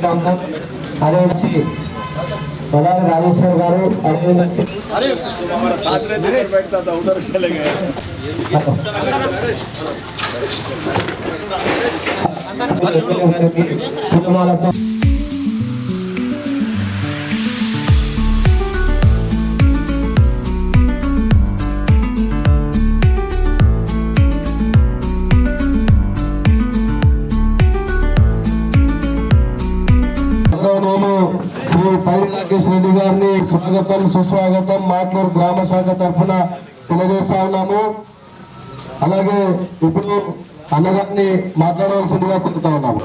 కోరుతా ఉన్నాం అదే వచ్చి ప్రధాని రాజేశ్వర్ గారు అదే వచ్చి अरे స్వాగతం సుస్వాగతం మాట్లూరు గ్రామ శాఖ తరఫున తెలియజేస్తా ఉన్నాము. అలాగే ఇప్పుడు అన్నగారిని మాట్లాడవలసిందిగా కోరుతా ఉన్నాము.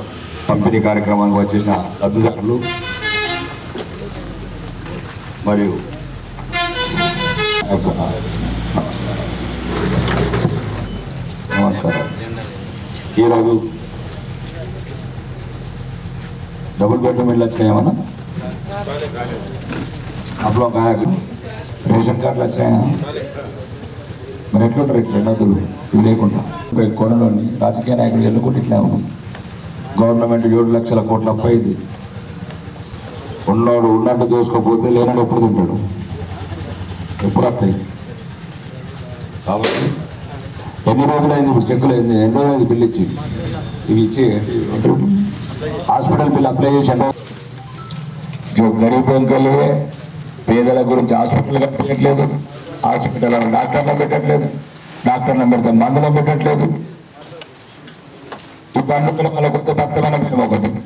పంపిణీ కార్యక్రమానికి వచ్చేసిన లబ్ధిదారులు మరియు నమస్కారం. ఈరోజు డబుల్ బెడ్రూమ్ ఇల్లు వచ్చినాయేమన్నా అప్పుడు ఒక రేషన్ కార్డులు వచ్చినాయా మరి ఎట్లుంటారు ఇట్లా నదులు ఇవి లేకుండా కొనలోని రాజకీయ నాయకులు ఎన్నుకుంటే ఇట్లా ఉంది గవర్నమెంట్ ఏడు లక్షల కోట్ల అప్పు అయింది ఉన్నోడు ఉన్నట్టు దోసుకోపోతే లేనాడు ఎప్పుడు తింటాడు ఎప్పుడు వస్తాయి కాబట్టి ఎన్ని రోజులైంది ఇప్పుడు చెక్కులు అయింది ఎన్ని రోజులైంది బిల్లు ఇచ్చి ఇవి ఇచ్చి హాస్పిటల్ బిల్ అప్లై చేశాను जो गरीबों के लिए పేదల గురించి హాస్పిటల్ కట్టట్లేదు. హాస్పిటల్ డాక్టర్లు పెట్టట్లేదు. డాక్టర్లు పెడితే మందులు పెట్టట్లేదు. ఈ అందుకని వాళ్ళ కొత్త తత్వమైన మేము ఒకటి.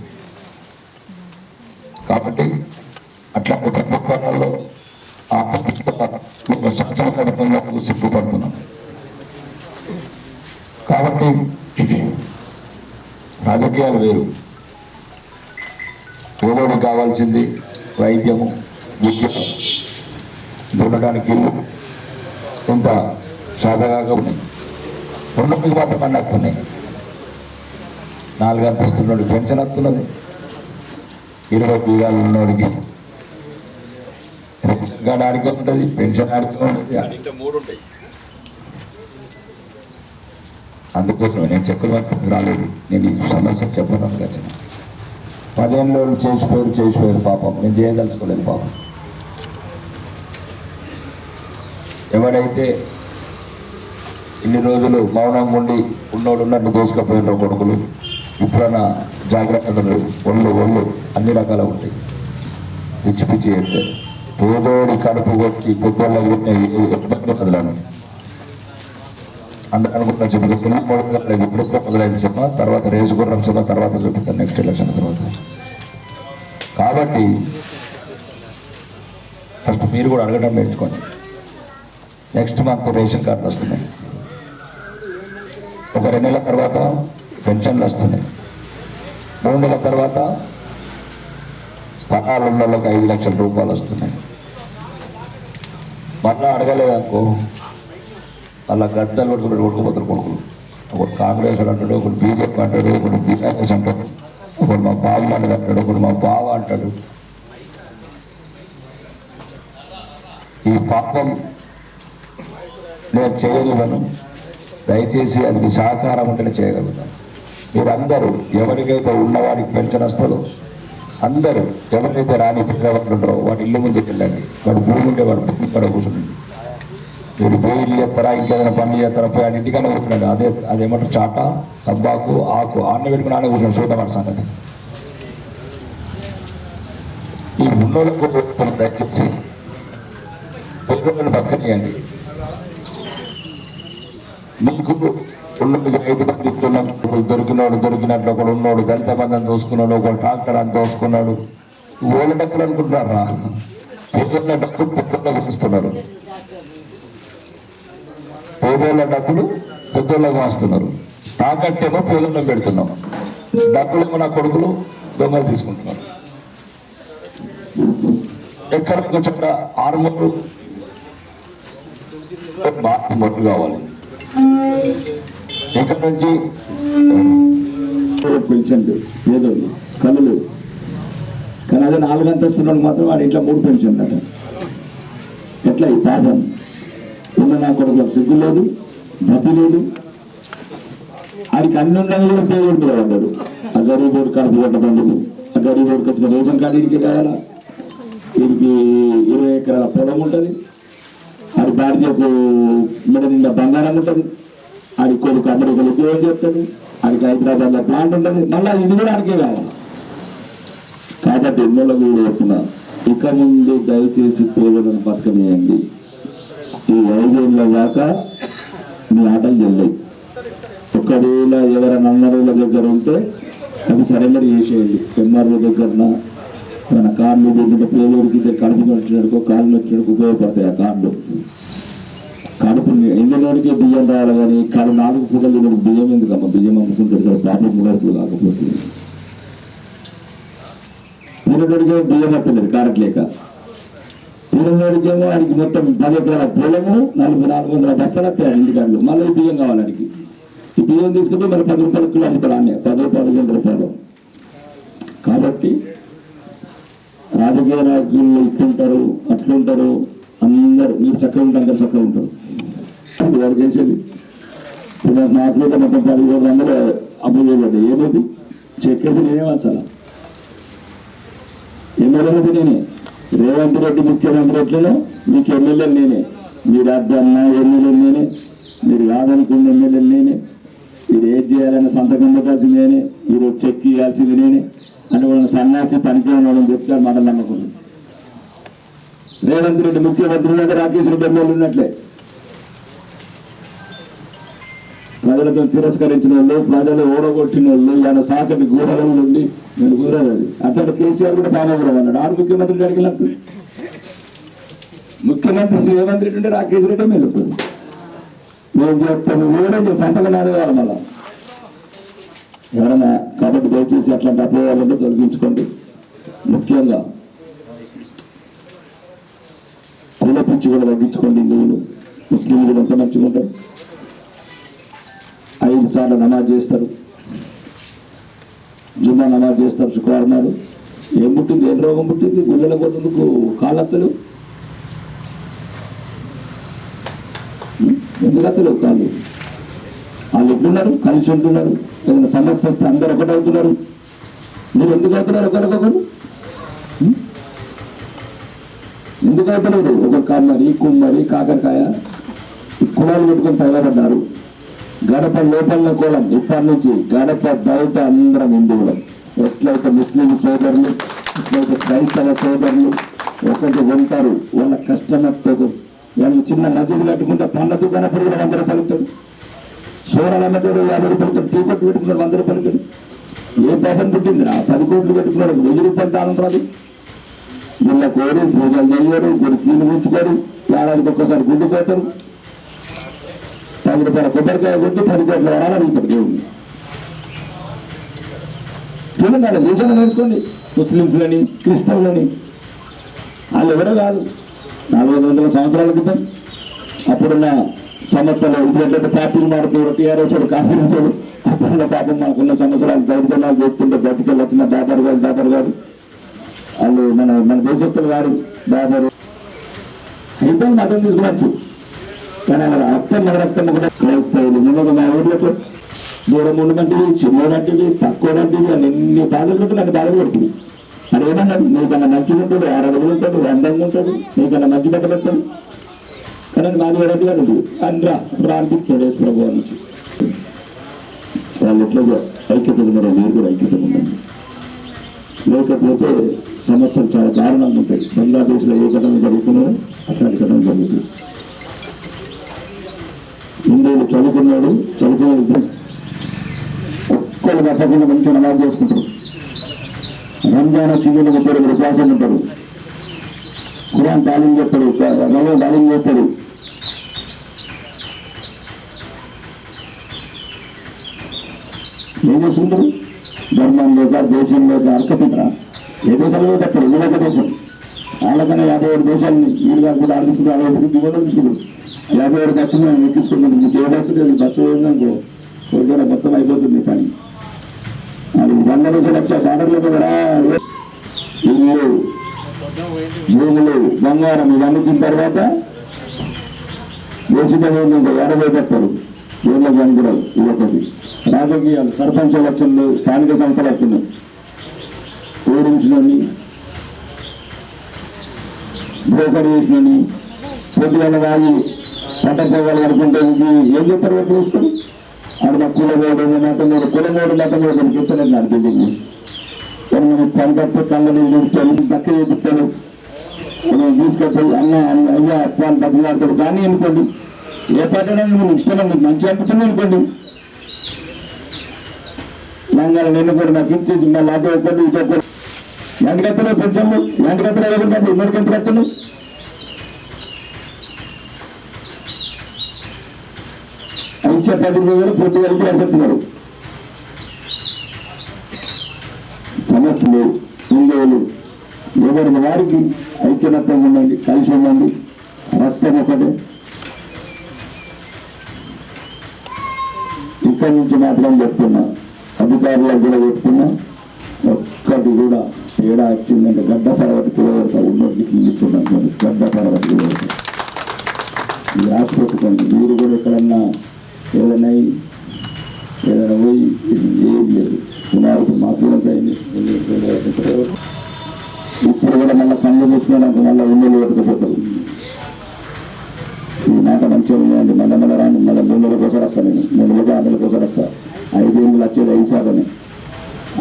కాబట్టి అట్లాంటి ప్రభుత్వాలలో ఆ ప్రభుత్వ సంచలనంగా సిగ్గుపడుతున్నాం. కాబట్టి రాజకీయాలు వేరు. పేదోడికి కావాల్సింది వైద్యము? దున్నడానికి ఇల్లు కొంత సాధగాగా ఉన్నాయి రెండుకి మాత్రం అన్నీ వస్తున్నాయి నాలుగు అంతస్తున్నోడి పెన్షన్ వస్తున్నది. ఇరవై బీగాలు ఉన్నోడికి రేషన్ ఆడికి ఉంటుంది పెన్షన్ ఆడికి ఉంటుంది అందుకోసం నేను వరకు రాలేదు. నేను ఈ సమస్య చెప్పడానికి వచ్చిన పదిహేను రోజులు చేసిపోయారు చేసిపోయారు పాపం. నేను చేయదలుచుకోలేదు పాపం. ఎవరైతే ఇన్ని రోజులు మౌనంగా ఉండి ఉన్నోడు ఉన్నట్టు దోసుకపోయిన కొడుకులు ఇప్పుడన్నా జాగ్రత్తలు ఒళ్ళు ఒళ్ళు అన్ని రకాలు ఉంటాయి. పిచ్చి పిచ్చి అయితే పేదోడి కడుపు కొట్టి పెద్దోళ్ళ ఇబ్బంది కదలను. అందరూ అనుకుంటున్నా చెప్పి. సినిమా మొదలైంది ఇప్పుడు కూడా మొదలైంది సినిమా తర్వాత రేసు గుర్రం సినిమా తర్వాత చూపిస్తాను నెక్స్ట్ ఎలక్షన్ తర్వాత. కాబట్టి ఫస్ట్ మీరు కూడా అడగడం నేర్చుకోండి. నెక్స్ట్ మంత్ రేషన్ కార్డులు వస్తున్నాయి. ఒక రెండు నెలల తర్వాత పెన్షన్లు వస్తున్నాయి. మూడు నెలల తర్వాత స్థలాలు ఉన్న వాళ్ళకి ఐదు లక్షల రూపాయలు వస్తున్నాయి. మళ్ళా అడగలేదనుకో అలా గద్దలు పట్టుకుని కొట్టుకుపోతారు కొడుకులు. ఒకటి కాంగ్రెస్ అంటాడు ఒకటి బీజేపీ అంటాడు ఒకటి బీఆర్ఎస్ అంటాడు ఒకటి మా బాబు అంటాడు అంటాడు ఒకటి మా బావ అంటాడు. ఈ పాపం నేను చేయగలను. దయచేసి అది మీ సహకారం ఉంటే చేయగలుగుతాను మీరందరూ ఎవరికైతే ఉన్నవాడికి పెన్షన్ వస్తుందో అందరూ ఎవరికైతే రాని పిల్లవాళ్ళు వాడి ఇల్లు ముందుకు వెళ్ళండి. వాడు భూమి ఉంటే వాడు భూమి ఇక్కడ కూర్చుండండి మీరు బోయిలు చేస్తారా ఇంకేదైనా పని చేస్తారా పోయి ఆయన ఇంటికన్నా కూర్చున్నాడు అదే అదేమంటారు చాట తబ్బాకు ఆకు ఆన్న పెట్టుకుని ఆనే కూర్చున్నాడు చూద్దాం సంగతి. ఈ ఉన్నోళ్ళకు దయచేసి పెట్టుబడులు బతకనియండి. నీకు ఉన్నది ఒకడు దొరికినోడు దొరికినట్లు ఒకడు ఉన్నోడు దళిత బంధం తోసుకున్నాడు ఒకడు ట్రాక్టర్ అని తోసుకున్నాడు ఓళ్ళ డబ్బులు అనుకుంటున్నారా? పేదోళ్ళ డబ్బులు పెద్దోళ్ళకి చూపిస్తున్నారు పేదోళ్ళ డబ్బులు పెద్దోళ్ళ వస్తున్నారు తాకట్టేమో పేదోళ్ళం పెడుతున్నాం. డబ్బులేమో నా కొడుకులు దొంగలు తీసుకుంటున్నారు. ఎక్కడ ఒక చోట ఆరుమూరు బాగా మొట్టు కావాలి. ఇక్కడ నుంచి పెన్షన్ పేదోళ్ళు కళ్ళు కానీ అదే నాలుగు అంతస్తులను మాత్రం వాడి ఇంట్లో మూడు పెన్షన్ అట ఎట్లా ఈ పాపం? ఉన్న నా కొడుకు సిగ్గు లేదు బతి లేదు. ఆడికి అన్ని ఉండగా కూడా పేరు మీద పడ్డాడు ఆ గరీబ్ బోర్డు కడుపు కొట్టబందుకు ఆ గరీబ్ బోర్డుకి వచ్చిన రేషన్ కార్డు ఇడికి కావాలా వీడికి ఇరవై ఎకరాల పొలం ఉంటుంది. భార్యకు మెడ నిండా బంగారం ఉంటుంది. ఆడి కొడుకు అమెరికలు ఉద్యోగం చేస్తాడు ఆడికి హైదరాబాద్లో ప్లాంట్ ఉంటుంది. మళ్ళీ ఇది కూడా ఆడికే కావాలి. కాబట్టి ఎన్నోళ్ళ కూడా చెప్తున్నా. ఇక ముందు దయచేసి పేదలను బతకనియండి. ఈ ఐదేళ్ళ దాకా మీ ఆటలు చెల్లాయి ఒకవేళ ఎవరైనా అన్నరుల దగ్గర ఉంటే అది సరెండర్ చేసేయండి. ఎంఆర్ఓ దగ్గరన మన కార్లు దగ్గర పేదోడికి కడుపు వచ్చినట్టుకో కాళ్ళు వచ్చినట్టుకు ఉపయోగపడతాయి ఆ కార్లు. కడుపు ఎండినోడికే బియ్యం రావాలి కానీ కాదు నాలుగు పూటలు నేను బియ్యం ఎందుకమ్మ? బియ్యం అమ్ముకుంటారు కదా పాపం ముడవుతుంది కాకపోతే. తినడికే బియ్యం వస్తున్నది కారట్లేక తినడికేమో ఆయనకి మొత్తం పది ఎకరాల పొలము నాలుగు నాలుగు వందల బస్తాలు వస్తాయి ఇంటికాడలు మళ్ళీ బియ్యం కావాలి ఆయనకి. ఈ బియ్యం తీసుకుంటే మరి పది రూపాయలు కిలో అమ్ముతాడు అన్నీ పది రూపాయలు రెండు రూపాయలు. కాబట్టి రాజకీయ నాయకులు ఇట్లుంటారు అట్లుంటారు. అందరు మీరు చక్కగా ఉంటారు అందరు చక్కగా ఉంటారు. ఇప్పుడు వాడికి వేసేది ఇప్పుడు మొత్తం పదిహేడు వందలు అప్పు చేయబడ్డాయి ఏమైంది? చెక్కేసి నేనే వచ్చాను ఎమ్మెల్యేలది నేనే. రేవంత్ రెడ్డి ముఖ్యమంత్రి ఎట్లనో మీకు ఎమ్మెల్యే నేనే. మీరు అద్దన్న ఎమ్మెల్యే నేనే. మీరు కాదనుకున్న ఎమ్మెల్యే నేనే. మీరు ఏది చేయాలన్న సంతకం పెట్టాల్సింది నేనే. మీరు చెక్ ఇవ్వాల్సింది నేనే. అని వాళ్ళని సన్యాసి పనికి వాళ్ళని చెప్తారు మాట నమ్మకం రేవంత్ రెడ్డి ముఖ్యమంత్రి ఉన్నట్టు రాకేష్ రెడ్డి ఎమ్మెల్యే ఉన్నట్లే. ప్రజలతో తిరస్కరించిన వాళ్ళు ప్రజలు ఓడగొట్టిన వాళ్ళు ఆయన సాకటి గూడలో ఉండి నేను కుదరదు అది అట్లా కేసీఆర్ కూడా పామపురం అన్నాడు ఆడు ముఖ్యమంత్రి గారికి ముఖ్యమంత్రి రేవంత్ రెడ్డి ఉంటే రాకేష్ రెడ్డి మీద నేను చెప్తాను కూడా సంతకం నాదే మళ్ళా. ఎవరైనా కాబట్టి దయచేసి అట్లాంటి అపోవాలంటే తొలగించుకోండి. ముఖ్యంగా పిల్ల పిచ్చి కూడా తగ్గించుకోండి హిందువులు ముస్లింలు కూడా ఎంత మంచిగా ఉంటారు. ఐదు సార్లు నమాజ్ చేస్తారు. జుమ్మా నమాజ్ చేస్తారు శుక్రవారం నాడు ఏం పుట్టింది? ఏం రోగం పుట్టింది? గుండెల కొట్టుకు కాళ్ళత్తలు? ఎందుకు అత్తలేవు కాళ్ళు. వాళ్ళు ఎట్లున్నారు? కలిసి ఉంటున్నారు. ఏదైనా సమస్య వస్తే అందరు ఒకటి అవుతున్నారు. మీరు ఎందుకు అవుతున్నారు ఒకరికొకరు? ఎందుకు అవుతలేదు ఒక కమ్మరి కుమ్మరి కాకరకాయ. ఈ కులాలు పెట్టుకొని తగలబడ్డారు. గడప లోపల కూడా ఇప్పటి నుంచి గడప బయట అందరం హిందువులం. ఎట్లయితే ముస్లిం సోదరులు ఎట్లయితే క్రైస్తవ సోదరులు ఒకటి ఉంటారు వాళ్ళ కష్టమతో వాళ్ళు చిన్న నదులు కట్టుకుంటే పండ్ల దుకాణప్పుడు కూడా వంద రూపాయలు ఇస్తాడు సోరాల మధ్య యాభై రూపాయలు టీ కొట్టు పెట్టుకున్నాడు వంద రూపాయలు ఏ పాపం పుట్టింది? రా పది కోట్లు పెట్టుకున్నాడు వెయ్యి రూపాయలు దానం రాదు నిన్న కోరి పూజలు చేయరు కొన్ని కీళ్ళు ఉంచుకోరు ఏడాదికి ఒక్కసారి గుడ్డు పోతారు. పది రూపాయల కొబ్బరికాయ కొట్టి పది కోట్ల వరాలు అడుగుతారు దేవుడిని తెలంగాణ దేశంలో నేర్చుకోండి ముస్లింస్లని క్రిస్టియన్లని. వాళ్ళు ఎవరో కాదు. నాలుగు వందల సంవత్సరాల క్రితం అప్పుడున్న సంవత్సరాలు ఎందుకంటే పార్టీలు మారుతారు టీఆర్ఎస్ వాడు కాంగ్రెస్ వాడు అప్పుడున్న పాపం మనకున్న సంవత్సరాలు దౌర్జన్యాలు చేస్తుంటే బయటికి వచ్చిన దాదారు గారు దాదారు గారు. వాళ్ళు మన మన దేశస్తులు గారు దాదారు అయితే మతం తీసుకునొచ్చు కానీ అక్కడ రక్తం మన కూడా కలుపుతాయి ముందు మా ఊర్లో దూరం ఉండమంటివి చిన్నోడంటివి తక్కువడంటివి అని ఎన్ని బాధలు పెట్టి నన్ను బాధలు పెడుతుంది అది ఏమన్నా నీకన్నా మంచిగా ఉంటాడు ఆరు అడుగులు ఉంటాడు అందంగా ఉంటాడు నీకన్నా మంచి బట్ట పెడతాడు కానీ మాది ఏడంటిగా ఉంది అంద్రా ప్రార్థిస్తున్నాడు ప్రభు అని. వాళ్ళు ఎట్లా ఐక్యత ఉన్నారో మీరు కూడా ఐక్యత ఉండండి. లేకపోతే సమస్యలు చాలా దారుణంగా ఉంటాయి. బంగ్లాదేశ్లో ఏ ఘటన జరుగుతున్నాయో అట్లాంటి ఘటన జరుగుతుంది ఇంద్రుడు చదువుకున్నాడు చదువుకున్నాడు ఒక్కరు తప్పకుండా మంచిగా నమాజ్ చేసుకుంటారు. రంజాన్ వచ్చిందని ముప్పై రెండు ఉపవాసం ఉంటారు. ఖురాన్ తాళం చేస్తాడు రవ తాళం చేస్తాడు. ఏం చేస్తుంటారు? ధర్మం లేక దేశం లేక అర్హతుంటారా ఏ దేశంలో తప్పరు ఇంకొక దేశం వాళ్ళకన్నా యాభై ఏడు దేశాలని వీళ్ళు కాకుండా ఆడుకుంటూ యాభై ఏడు ఖర్చు మేము ఎక్కించుకుంటాం మీకు ఏ బస్సు లేదు. బస్సు పోయిందనుకో ఒకవేళ మొత్తం అయిపోతుంది పని. అది వంద నుంచి లక్ష బార్డర్లో కూడా ఇల్లు భూములు బంగారం ఇవన్నీ తిన్న తర్వాత దేశంగా ఏంటంటే ఎనభై చెప్తారు ఏళ్ళ జంగురాలు ఇదొకటి రాజకీయాలు సర్పంచ్ ఎలక్షన్లు స్థానిక సంస్థలు వస్తున్నాయి. ఓడించుకొని బ్రోకర్ చేసినని పొద్దుగల రాగి పంట అనుకుంటే ఇది ఏం చెప్తారు ఎప్పుడు చూసుకొని ఆడ కులమోడు మతమోడు కులమోడు మతమోడు అని చెప్తాను నాకు తెలియదు కొన్ని పంటతో కళ్ళని చూపుతాను పక్క చూపిస్తాను నేను తీసుకొస్తాను అన్న అన్న- అయ్యా అప్ప అని బతిలాడతాడు కానీ అనుకోండి ఏ పాటైనా నువ్వు ఇష్టం మంచి అనిపిస్తుంది అనుకోండి. లంగాలు నిన్ను కూడా నాకు ఇచ్చేసి మళ్ళీ అటు ఒకటి ఇటు ఒకటి ఎంతకత్తలో పెంచాము ఎంతకత్తలో ఎవరికంటే ఇద్దరికి ఎంత కత్తలు ఇచ్చే పది వేలు ప్రతి వరకు చెప్తున్నారు. సమస్యలు హిందువులు ఎవరి వారికి ఐక్యమత్యం ఉండండి కలిసి ఉండండి. రక్తం ఒకటే. ఇక్కడి నుంచి మాత్రం చెప్తున్నా. అధికారులకు కూడా చెప్తున్నా. ఒక్కటి కూడా తేడా వచ్చిందంటే గడ్డ పర్వత కిలోవరత ఉన్నోటికి ఇస్తున్నాను గడ్డ పర్వత కిలోవరత ఈ రాసి మీరు కూడా ఎక్కడన్నా ఏదైనా ఏదైనా పోయి ఏం లేదు. సుమారు మాత్రం అయింది ఇప్పుడు కూడా మళ్ళీ కళ్ళు మూసుకున్నాక మళ్ళీ ఉన్నది పెట్టుకుపోతారు ఈ నాక మంచిగా ఉందండి మళ్ళీ మళ్ళీ రాని మళ్ళీ మూడు నెలల కోసం వస్తా నేను. మూడు నెలలు ఆరు నెలల కోసం వస్తా. ఐదేళ్ళు వచ్చేది ఐదు శాతమే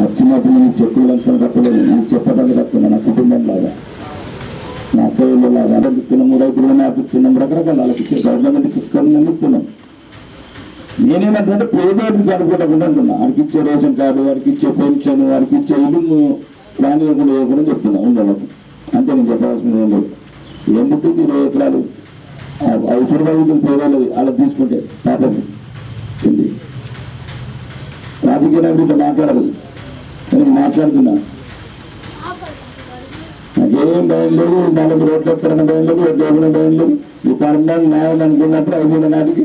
వచ్చినప్పుడు నేను చెప్పులు కలిసిన తప్పలేదు. నేను చెప్పడానికి కట్టుకున్నా నా కుటుంబం లాగా. నా అక్కయ్య లాగా. అనిపిస్తున్నాం రైతులు అనిపిస్తున్నాం రకరకాల వాళ్ళకి గవర్నమెంట్ తీసుకొని అనిపిస్తున్నాం నేనేమంటే పేదోడికి అనుకోవడం అంటున్నా వాడికి ఇచ్చే రేషన్ కార్డు వాడికి ఇచ్చే పెన్షన్ వాడికి ఇచ్చే ఇల్లు ప్లాన్ లేకుండా ఇవ్వకుండా చెప్తున్నా ఉండేవాళ్ళకి అంతే నేను చెప్పాల్సింది ఏం లేదు. ఎందుకు ఇరవై ఎకరాలు? అవసరమైన పేదలు అలా తీసుకుంటే పాపం. ఉంది రాజకీయ నాయకుడితో మాట్లాడదు. నేను మాట్లాడుతున్నా. నాకేం భయం లేదు నాలుగు రోడ్లు ఎక్కడన్న భయం లేదు రోడ్లు భయం లేదు. ఈ పర్మనెంట్ న్యాయం అనుకున్నప్పుడు ఐదు నాటికి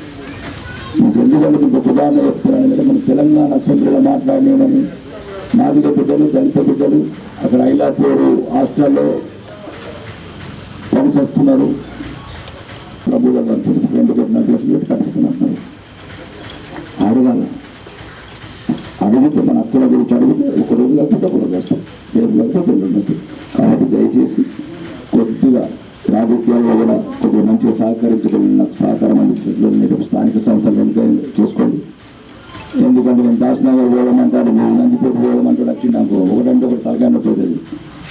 మీకు ఎందుకంటే మీకు ఉదాహరణ చెప్తున్నాను మన తెలంగాణ అసెంబ్లీలో మాట్లాడినామని నాదిక బిడ్డలు దళిత బిడ్డలు అక్కడ ఐలాపూర్ హాస్టల్లో పనిచేస్తున్నారు ప్రభుత్వం కడుతుంది రెండు కోట్ల కేసు పెట్టి కట్టుకున్నారు అడగాల అడిగితే మన అక్కల గురించి అడిగితే ఒక రోజు లేకపోతే ఒక రోజు వస్తాం రేపు లేకపోతే రెండు ఉన్నట్టు కాబట్టి దయచేసి కొద్దిగా రాజకీయాల్లో కూడా కొద్దిగా మంచిగా సహకరించడం నాకు సహకారం అందించడం మీరు స్థానిక సంస్థలు చేసుకోండి. ఎందుకంటే నేను దాసనగర్ పోదామంటాడు మీరు నందిపేట పోదామంటాడు వచ్చి నాకు ఒకటంటే ఒకటి తలకాయ నొప్పేది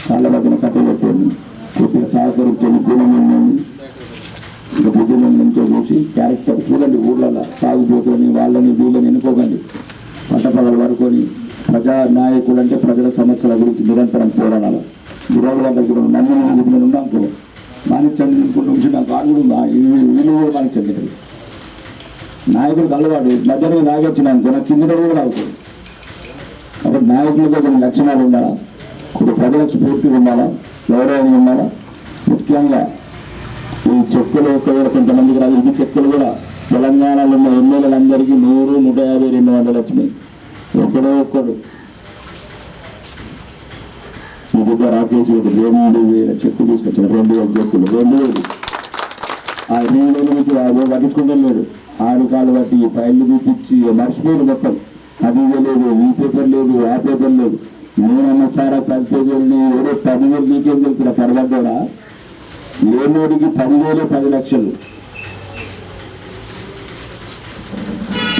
కాళ్ళ మధ్యన కట్టలేకపోయింది కొద్దిగా సహకరించండి గుణం ఉండండి. ఇంకా బుద్ధిని నుంచో చూసి క్యారెక్టర్ చూడండి ఊళ్ళలో తాగుబోతుని వాళ్ళని వీళ్ళని ఎన్నుకోకండి. పంట పడుకొని ప్రజా నాయకులు అంటే ప్రజల సమస్యల గురించి నిరంతరం పోరాడాలి. ఇరవై గంటలకు నన్ను నేను కూడా ఉన్నాను మాణిక్యండి విషయం నాకు ఆడు కూడా ఉందా? వీళ్ళు కూడా మాణిక్యండి నాయకుడికి అలవాటు. మధ్యాహ్నం తాగొచ్చినాను నాకు కింద కూడా అవుతుంది కాబట్టి నాయకులకు కొన్ని లక్షణాలు ఉండాలా? కొన్ని ప్రజల స్ఫూర్తి ఉండాలా? గౌరవం ఉండాలా? ముఖ్యంగా ఈ చెక్కులు ఒకవేళ కొంతమందికి రాదు. ఇది చెక్కులు కూడా తెలంగాణలో ఉన్న ఎమ్మెల్యేలందరికీ నూరు నూట యాభై రెండు వందలు వచ్చినాయి. ఒకడో ఒక్కడు. ఈ బిడ్డ రెండు వేల చెక్కు తీసుకొచ్చారు. రెండు వేల చెక్కులు రెండు వేలు. ఆ రెండు వేలు మీకు అదే పట్టించుకుంటలేడు ఆరు కాలు బట్టి ఈ ఫైళ్ళు చూపించి మర్చిపోయాడు మొత్తం. అది లేదు. ఈ పేపర్ లేదు. ఆ పేపర్ లేదు. నేనన్న సారా పది పేజీలని ఏదో పదివేలు నీకేం తెలుసు తర్వాత కూడా లేనోడికి పదివేలు పది లక్షలు.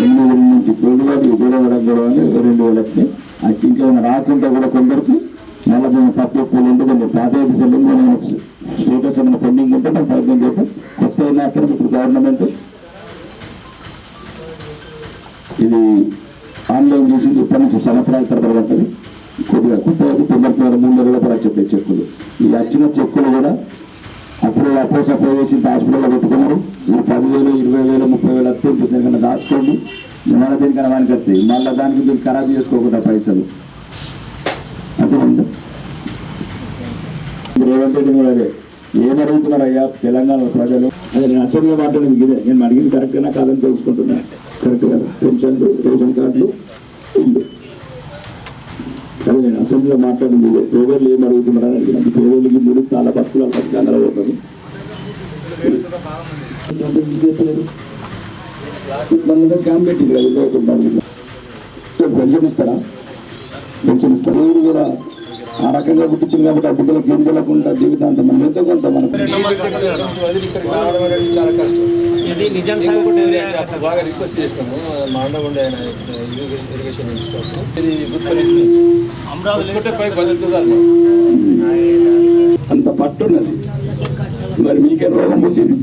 ఎనిమిది వేల నుంచి తోడువాడి గొడవ వరకు కూడా రెండు వేలకి. వచ్చినాయి అది ఇంకేమైనా రాకుండా కూడా కొందరికి మళ్ళీ మేము తక్కువ పూలు ఉంటే కొంచెం పాత ఎపిసోడ్ నేను స్టేటస్ ఏమైనా పెండింగ్ ఉంటే మేము ప్రయత్నం చేస్తాం కొత్త మాత్రం ఇప్పుడు గవర్నమెంట్. ఇది ఆన్లైన్ చేసి ఇప్పటి నుంచి సంవత్సరాల తరబడి ఉంటుంది కొద్దిగా కొత్తగా తొందరకి మూడు నెలల కూడా చెప్పే చెక్కులు. ఈ వచ్చిన చెక్కులు కూడా అప్పుడు అపోజ్ అప్లై చేసి హాస్పిటల్లో పెట్టుకున్నారు. ఈ పదివేలు ఇరవై వేలు ముప్పై వేలు వస్తే దీనికన్నా దాచుకోండి. మళ్ళీ దీనికన్నా వానికి వస్తాయి మళ్ళీ దానికి మీరు ఖరాబ్ చేసుకోకుండా పైసలు. అర్థమైందా? రేవంత్ రెడ్డి కూడా అదే. ఏమడుగుతున్నారు అయ్యా? తెలంగాణ ప్రజలు. అదే నేను అసెంబ్లీలో మాట్లాడింది ఇదే. నేను అడిగింది కరెక్ట్గా కాదని తెలుసుకుంటున్నా. కరెక్ట్ కదా పెన్షన్లు రేషన్ కార్డులు ఇల్లు అదే నేను అసెంబ్లీలో మాట్లాడింది ఇదే. పేదోళ్ళు ఏం అడుగుతున్నారని అడిగినాను పేదోళ్ళకి మూడు చాలా బతుకులు పట్టుకు అందరూ మన క్యాంప్ పెట్టింది కదా పెన్షన్ ఇస్తారా? పెన్షన్ ఇస్తారు? కూడా ఆ రకంగా గుర్తించింది కాబట్టి ఆ బిడ్డలకు ఏం తెలియకుండా జీవితాంతం మనం ఎంతో కొంత కష్టం. ఇది నిజాం బాగా రిక్వెస్ట్ చేసినాము. మా అన్న ఉండే ఆయన ఇరిగేషన్ ఇన్స్టిట్యూట్. ఇది అమరావతి బదులుతుంది అంత పట్టున్నది మరి మీకే రోగం పుట్టింది?